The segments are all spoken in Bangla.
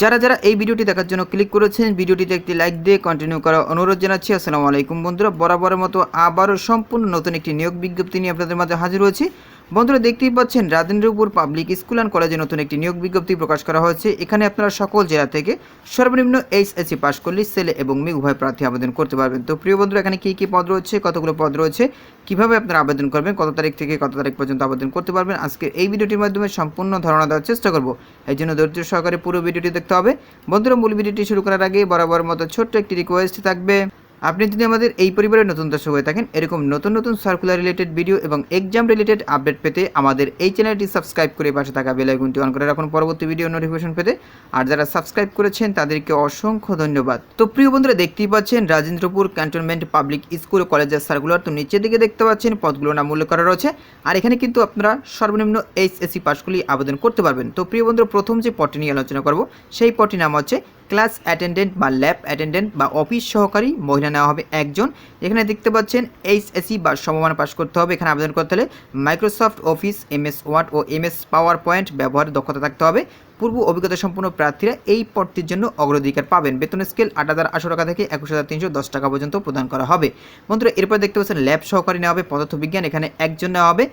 যারা যারা এই ভিডিওটি দেখার জন্য ক্লিক করেছেন, ভিডিওটিতে একটি লাইক দিয়ে কন্টিনিউ করার অনুরোধ জানাচ্ছি। আসসালামু আলাইকুম বন্ধুরা, বরাবরের মতো আবারও সম্পূর্ণ নতুন একটি নিয়োগ বিজ্ঞপ্তি নিয়ে আপনাদের মাঝে হাজির হয়েছি। বন্ধুরা দেখতেই পাচ্ছেন রাজেন্দ্রপুর পাবলিক স্কুল অ্যান্ড কলেজে নতুন একটি নিয়োগ বিজ্ঞপ্তি প্রকাশ করা হয়েছে। এখানে আপনারা সকল জেলা থেকে সর্বনিম্ন এইচএসসি পাস করলে ছেলে এবং মেয়ে উভয় প্রার্থী আবেদন করতে পারবেন। তো প্রিয় বন্ধুরা, এখানে কী কী পদ রয়েছে, কতগুলো পদ রয়েছে, কীভাবে আপনারা আবেদন করবেন, কত তারিখ থেকে কত তারিখ পর্যন্ত আবেদন করতে পারবেন, আজকে এই ভিডিওটির মাধ্যমে সম্পূর্ণ ধারণা দেওয়ার চেষ্টা করব। এই জন্য ধৈর্য সহকারে পুরো ভিডিওটি দেখতে হবে। বন্ধুরা, মূল ভিডিওটি শুরু করার আগে বরাবর মতো ছোট্ট একটি রিকোয়েস্ট থাকবে। আপনি যদি আমাদের এই পরিবারের নতুন দর্শক হয়ে থাকেন, এরকম নতুন নতুন সার্কুলার রিলেটেড ভিডিও এবং এক্সাম রিলেটেড আপডেট পেতে আমাদের এই চ্যানেলটি সাবস্ক্রাইব করে পাশে থাকা বেল আইকনটি অন করে রাখুন পরবর্তী ভিডিও নোটিফিকেশন পেতে। আর যারা সাবস্ক্রাইব করেছেন, তাদেরকে অসংখ্য ধন্যবাদ। তো প্রিয় বন্ধুরা, দেখতেই পাচ্ছেন রাজেন্দ্রপুর ক্যান্টনমেন্ট পাবলিক স্কুল ও কলেজের সার্কুলার তো নিচের দিকে দেখতে পাচ্ছেন, পদগুলো নাম উল্লেখ করা রয়েছে। আর এখানে কিন্তু আপনারা সর্বনিম্ন এইচএসসি পাসগুলি আবেদন করতে পারবেন। তো প্রিয় বন্ধুরা, প্রথম যে পদটি নিয়ে আলোচনা করব, সেই পদটির নাম হচ্ছে ক্লাস অ্যাটেন্ডেন্ট বা ল্যাব অ্যাটেন্ডেন্ট বা অফিস সহকারী মহিলা নেওয়া হবে একজন। এখানে দেখতে পাচ্ছেন এইচএসসি বা সমমান পাস করতে হবে। এখানে আবেদন করতে হলে মাইক্রোসফট অফিস এমএস ওয়ার্ড ও এমএস পাওয়ার পয়েন্ট ব্যবহারের দক্ষতা থাকতে হবে। পূর্ব অভিজ্ঞতা সম্পন্ন প্রার্থীরা এই পদটির জন্য অগ্রাধিকার পাবেন। বেতন স্কেল আট হাজার আটশো টাকা থেকে একুশ হাজার তিনশো দশ টাকা পর্যন্ত প্রদান করা হবে। বন্ধুরা, এরপর দেখতে পাচ্ছেন ল্যাব সহকারী নেওয়া হবে পদার্থ বিজ্ঞান এখানে একজন নেওয়া হবে।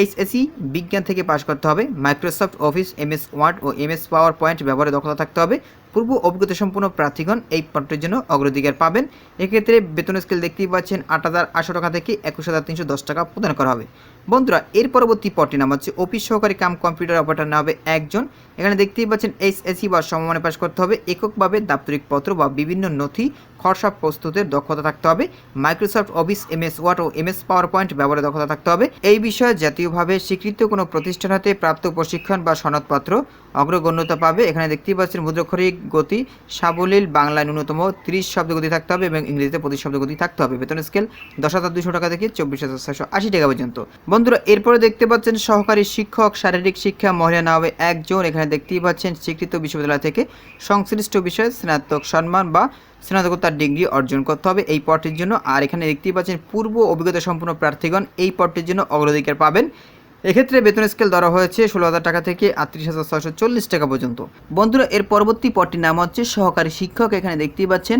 এইচএসি বিজ্ঞান থেকে পাশ করতে হবে। মাইক্রোসফট অফিস এমএস ওয়ার্ড ও এমএস পাওয়ার পয়েন্ট ব্যবহারে দক্ষতা থাকতে হবে। পূর্ব অভিজ্ঞতা সম্পন্ন প্রার্থীগণ এই পদটির জন্য অগ্রাধিকার পাবেন। এক্ষেত্রে বেতন স্কেল দেখতেই পাচ্ছেন আট হাজার আটশো টাকা থেকে একুশ হাজার তিনশো দশ টাকা প্রদান করা হবে। বন্ধুরা, এর পরবর্তী পদটির নাম হচ্ছে অফিস সহকারী কাম কম্পিউটার অপারেটর নেওয়া হবে একজন। এখানে দেখতেই পাচ্ছেন এইচএসি বা সমমানে পাশ করতে হবে। এককভাবে দাপ্তরিক পত্র বা বিভিন্ন নথি খরসা প্রস্তুতের দক্ষতা থাকতে হবে। মাইক্রোসফট অফিস, এমএস ওয়ার্ড ও এমএস পাওয়ার পয়েন্ট ব্যবহারে দক্ষতা থাকতে হবে। এই বিষয়ে জাতীয়ভাবে স্বীকৃত কোনো প্রতিষ্ঠান হতে প্রাপ্ত প্রশিক্ষণ বা সনদপত্র অগ্রগণ্যতা পাবে। এখানে দেখতেই পাচ্ছেন মুদ্রাক্ষরিক গতি, সাবলীল বাংলায় ন্যূনতম তিরিশ শব্দ গতি থাকতে হবে এবং ইংরেজিতে প্রতি শব্দ গতি থাকতে হবে। বেতন স্কেল দশ হাজার দুশো টাকা থেকে চব্বিশ হাজার ছয়শো আশি টাকা পর্যন্ত। বন্ধুরা, এরপরে দেখতে পাচ্ছেন সহকারী শিক্ষক, শারীরিক শিক্ষা, মহিলা না হবে একজন। এখানে দেখতেই পাচ্ছেন স্বীকৃত বিশ্ববিদ্যালয় থেকে সংশ্লিষ্ট বিষয়ে স্নাতক সম্মান বা স্নাতকোত্তর ডিগ্রি অর্জন করতে হবে এই পদটির জন্য। আর এখানে দেখতেই পাচ্ছেন পূর্ব অভিজ্ঞতা সম্পন্ন প্রার্থীগণ এই পদটির জন্য অগ্রাধিকার পাবেন। এক্ষেত্রে বেতন স্কেল ধরা হয়েছে ষোলো হাজার টাকা থেকে আটত্রিশ হাজার ছয়শো চল্লিশ টাকা পর্যন্ত। বন্ধুরা, এর পরবর্তী পদটির নাম হচ্ছে সহকারী শিক্ষক। এখানে দেখতেই পাচ্ছেন,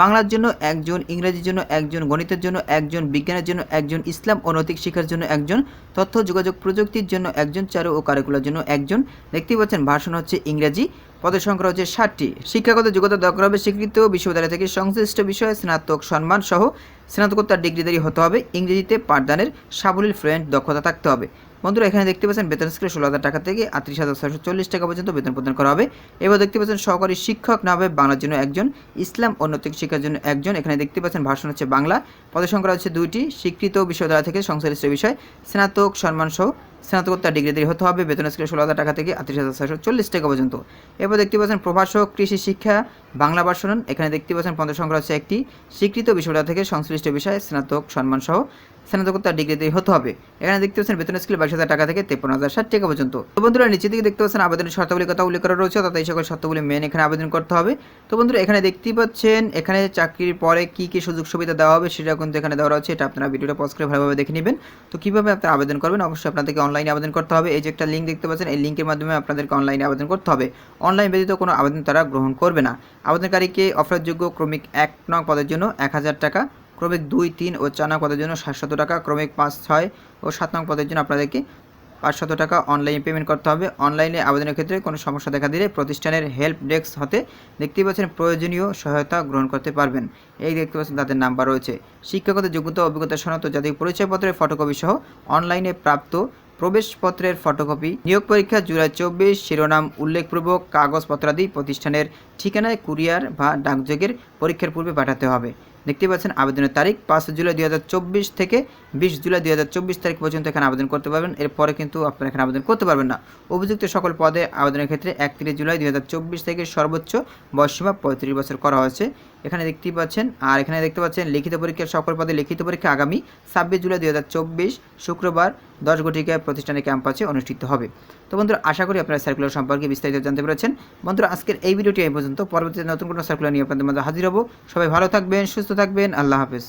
বাংলার জন্য একজন, ইংরেজির জন্য একজন, গণিতের জন্য একজন, বিজ্ঞানের জন্য একজন, ইসলাম ও নৈতিক শিক্ষার জন্য একজন, তথ্য, যোগাযোগ প্রযুক্তির জন্য একজন, চারু ও কারিকুলার জন্য একজন। দেখতেই পাচ্ছেন ভাষণ হচ্ছে ইংরেজি। পদের সংখ্যা হচ্ছে ষাটটি শিক্ষাগত যোগ্যতা দরকার হবে স্বীকৃত বিশ্ববিদ্যালয় থেকে সংশ্লিষ্ট বিষয়ে স্নাতক সম্মান সহ স্নাতকোত্তর ডিগ্রিধারী হতে হবে। ইংরেজিতে পাঠদানের সাবলীল ফ্লুয়েন্ট দক্ষতা থাকতে হবে। বন্ধুরা, এখানে দেখতে পাচ্ছেন বেতন স্কেল ষোলো হাজার টাকা থেকে আটত্রিশ হাজার ছয়শো চল্লিশ টাকা পর্যন্ত বেতন প্রদান করা হবে। এবার দেখতে পাচ্ছেন সহকারী শিক্ষক না হবে বাংলার জন্য একজন, ইসলাম ও নৈতিক শিক্ষার জন্য একজন। এখানে দেখতে পাচ্ছেন ভাষণ হচ্ছে বাংলা। পদের সংখ্যা হচ্ছে দুইটি, স্বীকৃত বিশ্ববিদ্যালয় থেকে সংশ্লিষ্ট বিষয় স্নাতক সম্মান সহ স্নাতকোত্তর ডিগ্রি হতে হবে। বেতন স্কেল ষোলো হাজার টাকা থেকে আটত্রিশ হাজার ছয়শো চল্লিশ টাকা পর্যন্ত। এরপর দেখতে পাচ্ছেন প্রভাষক কৃষি শিক্ষা, বাংলা ভাষণ এখানে দেখতে পাচ্ছেন পঞ্চ সংখ্যা হচ্ছে একটি। স্বীকৃত বিষয়টা থেকে সংশ্লিষ্ট বিষয়ে স্নাতক সম্মান সহ স্নাতকোত্তর ডিগ্রিতে হতে হবে। এখানে দেখতে পাচ্ছেন বেতন স্কেল বাইশ হাজার টাকা থেকে তেপন্ন হাজার ষাট টাকা পর্যন্ত। তো বন্ধুরা নিচে দিকে দেখতে পাচ্ছেন আবেদনের শর্তাবলী কথা উল্লেখ করা রয়েছে, অর্থাৎ এই সকল শর্তাবলী মেন এখানে আবেদন করতে হবে। তো বন্ধুরা, এখানে দেখতেই পাচ্ছেন, এখানে চাকরির পরে কি কি সুযোগ সুবিধা দেওয়া হবে সেটা কিন্তু এখানে দেওয়া রয়েছে, এটা আপনারা ভিডিওটা পজ করে ভালোভাবে দেখে নেবেন। তো কীভাবে আপনারা আবেদন করবেন? অবশ্যই আপনাদেরকে অনলাইনে আবেদন করতে হবে। এই যে একটা লিঙ্ক দেখতে পাচ্ছেন, এই লিঙ্কের মাধ্যমে আপনাদেরকে অনলাইনে আবেদন করতে হবে। অনলাইন ব্যতীত কোনো আবেদন তারা গ্রহণ করবে না। আবেদনকারীকে অফারযোগ্য ক্রমিক এক নং পদের জন্য এক হাজার টাকা ক্রমিক দুই, তিন ও চার নং পদের জন্য সাতশত টাকা, ক্রমিক পাঁচ, ছয় ও সাত নং পদের জন্য আপনাদেরকে পাঁচশত টাকা অনলাইনে পেমেন্ট করতে হবে। অনলাইনে আবেদনের ক্ষেত্রে কোনো সমস্যা দেখা দিলে প্রতিষ্ঠানের হেল্প ডেস্ক হতে দেখতেই পাচ্ছেন প্রয়োজনীয় সহায়তা গ্রহণ করতে পারবেন। এই দেখতে পাচ্ছেন তাদের নাম্বার রয়েছে। শিক্ষাগত যোগ্যতা, অভিজ্ঞতা, সনদ ও জাতীয় পরিচয়পত্রের ফটোকপি সহ অনলাইনে প্রাপ্ত প্রবেশপত্রের ফটোকপি নিয়োগ পরীক্ষা জুলাই চব্বিশ, শিরোনাম উল্লেখপূর্বক, কাগজপত্রাদি প্রতিষ্ঠানের ঠিকানায় কুরিয়ার বা ডাকযোগের পরীক্ষার পূর্বে পাঠাতে হবে। দেখতে পাচ্ছেন, আবেদনের তারিখ পাঁচ জুলাই দুই হাজার চব্বিশ থেকে বিশ জুলাই দুই হাজার চব্বিশ তারিখ পর্যন্ত এখানে আবেদন করতে পারবেন। এরপরে কিন্তু আপনারা এখানে আবেদন করতে পারবেন না। অভিযুক্ত সকল পদে আবেদনের ক্ষেত্রে একত্রিশ জুলাই দুই থেকে সর্বোচ্চ বয়সীমা পঁয়ত্রিশ বছর করা হয়েছে। এখানে দেখতেই পাচ্ছেন, আর এখানে দেখতে পাচ্ছেন, লিখিত পরীক্ষার সকল পদে লিখিত পরীক্ষা আগামী ছাব্বিশ জুলাই দুই হাজার চব্বিশ, শুক্রবার দশ ঘটিকায় প্রতিষ্ঠানের ক্যাম্পাসে অনুষ্ঠিত হবে। তো বন্ধুরা, আশা করি আপনারা সার্কুলার সম্পর্কে বিস্তারিত জানতে পেরেছেন। বন্ধুরা, আজকের এই ভিডিওটি এই পর্যন্ত। পরবর্তীতে নতুন কোনো সার্কুলার নিয়ে আপনাদের মধ্যে হাজির হব। সবাই ভালো থাকবেন, সুস্থ থাকবেন। আল্লাহ হাফেজ।